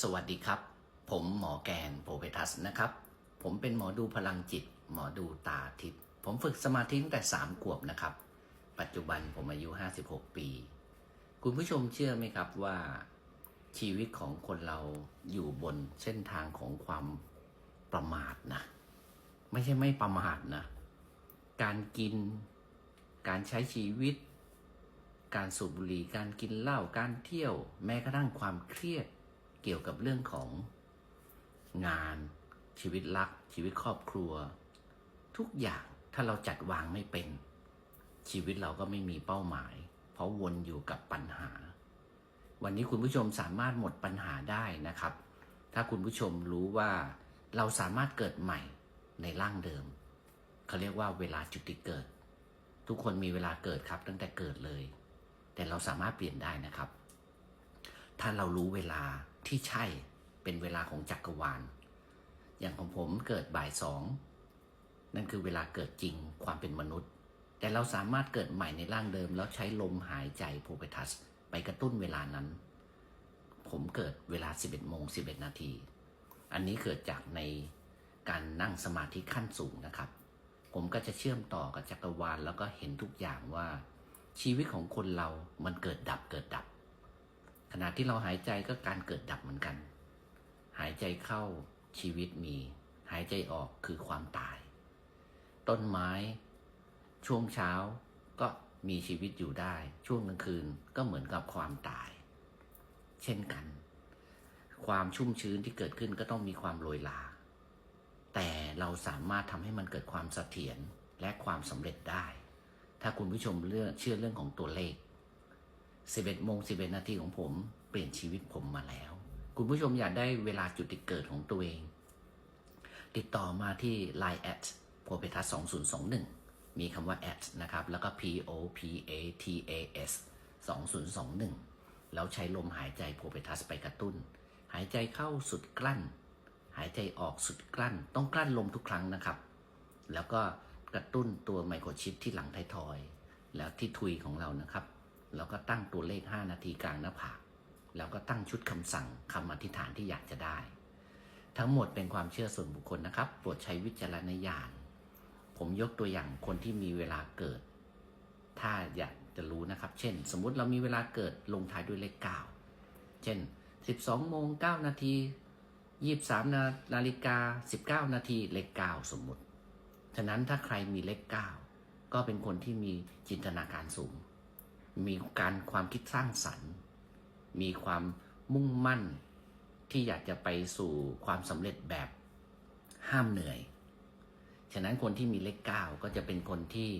สวัสดีครับ ผมหมอแกนโพเพทัสนะครับ ผมเป็นหมอดูพลังจิต หมอดูตาทิพย์ผมฝึกสมาธิตั้งแต่ 3 ขวบนะครับ ปัจจุบันผมอายุ 56 ปี คุณผู้ชมเชื่อไหมครับว่า ชีวิตของคนเราอยู่บนเส้นทางของความประมาทนะ ไม่ใช่ไม่ประมาทนะ การกิน การใช้ชีวิต การสูบบุหรี่ การกินเหล้า การเที่ยว แม้กระทั่งความเครียด เกี่ยวกับเรื่องของงานชีวิตรัก ชีวิตครอบครัว ทุกอย่างถ้าเราจัดวางไม่เป็น ชีวิตเราก็ไม่มีเป้าหมาย เพราะวนอยู่กับปัญหา วันนี้คุณผู้ชมสามารถหมดปัญหาได้นะครับ ถ้าคุณผู้ชมรู้ว่าเราสามารถเกิดใหม่ในร่างเดิม เขาเรียกว่าเวลาจุติเกิด ทุกคนมีเวลาเกิดครับตั้งแต่เกิดเลย แต่เราสามารถเปลี่ยนได้นะครับ ถ้าเรารู้เวลาที่ใช่เป็นเวลาของจักรวาล อย่างของผมเกิดบ่ายสองนั่นคือเวลาเกิดจริงความเป็นมนุษย์ แต่เราสามารถเกิดใหม่ในร่างเดิม แล้วใช้ลมหายใจโพเปทัส ไปกระตุ้นเวลานั้น ผมเกิดเวลา 11โมง11 นาที อันนี้เกิดจากในการนั่งสมาธิขั้นสูงนะครับ ผมก็จะเชื่อมต่อกับจักรวาลแล้วก็เห็นทุกอย่างว่า ชีวิตของคนเรามันเกิดดับเกิดดับ ขณะที่เราหายใจก็การเกิดดับเหมือนกัน หายใจเข้าชีวิตมี หายใจออกคือความตาย ต้นไม้ ช่วงเช้าก็มีชีวิตอยู่ได้ ช่วงกลางคืนก็เหมือนกับความตาย เช่นกัน ความชุ่มชื้นที่เกิดขึ้นก็ต้องมีความโรยลา แต่เราสามารถทำให้มันเกิดความเสถียรและความสำเร็จได้ ถ้าคุณผู้ชมเลือกเชื่อเรื่องของตัวเลข 11โมง11 นาทีของผมเปลี่ยนชีวิตผมมาแล้ว คุณผู้ชมอยากได้เวลาจุดติดเกิดของตัวเอง ติดต่อมาที่ Line at p o p e t a s 2021 มีคำว่า at นะครับ แล้วก็ p o p a t a s 2021 แล้วใช้ลมหายใจโพเปทัสไปกระตุ้น หายใจเข้าสุดกลั้น หายใจออกสุดกลั้น ต้องกลั้นลมทุกครั้งนะครับ แล้วก็กระตุ้นตัวไมโครชิปที่หลังไททอย แล้วที่ทุยของเรานะครับ แล้วก็ตั้งตัวเลข 5 นาทีกลางหน้าผากแล้วก็ตั้งชุดคำสั่งคำอธิษฐานที่อยากจะได้ ทั้งหมดเป็นความเชื่อส่วนบุคคลนะครับ โปรดใช้วิจารณญาณ ผมยกตัวอย่างคนที่มีเวลาเกิด ถ้าอยากจะรู้นะครับ เช่น สมมุติเรามีเวลาเกิดลงท้ายด้วยเลข 9 เช่น 12โมง9นาที23นานาฬิกา19 นาทีเลข 9 สมมุติ ฉะนั้นถ้าใครมีเลข 9 ก็เป็นคนที่มีจินตนาการสูง มีการความคิดสร้างสรรค์ มีความมุ่งมั่นที่อยากจะไปสู่ความสำเร็จแบบห้ามเหนื่อย ฉะนั้นคนที่มีเลขเก้าก็จะเป็นคนที่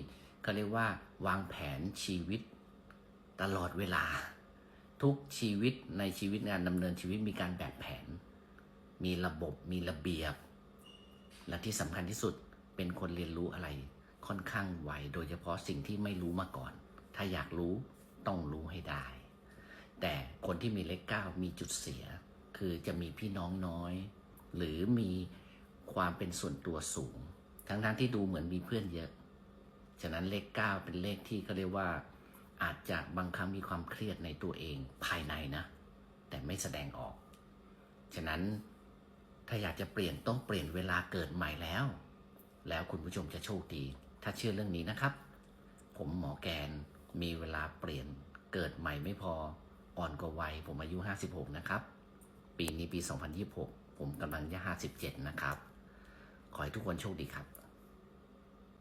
เขาเรียกว่าวางแผนชีวิตตลอดเวลา ทุกชีวิตในชีวิตงานดำเนินชีวิตมีการแบบแผน มีระบบมีระเบียบ และที่สำคัญที่สุดเป็นคนเรียนรู้อะไรค่อนข้างไวโดยเฉพาะสิ่งที่ไม่รู้มาก่อน ถ้าอยากรู้ต้องรู้ให้ได้ แต่คนที่มีเลขเก้ามีจุดเสีย คือจะมีพี่น้องน้อย หรือมีความเป็นส่วนตัวสูง ทั้งทั้งที่ดูเหมือนมีเพื่อนเยอะ ฉะนั้นเลขเก้าเป็นเลขที่เขาเรียกว่า อาจจะบางครั้งมีความเครียดในตัวเองภายในนะ แต่ไม่แสดงออก ฉะนั้นถ้าอยากจะเปลี่ยนต้องเปลี่ยนเวลาเกิดใหม่แล้ว แล้วคุณผู้ชมจะโชคดี ถ้าเชื่อเรื่องนี้นะครับ ผมหมอแกน มีเวลาเปลี่ยนเกิดใหม่ไม่พออ่อนกว่าวัยผมอายุ 56 นะครับ ปีนี้ปี 2026 ผมกำลังจะ57 นะครับ ขอให้ทุกคนโชคดีครับ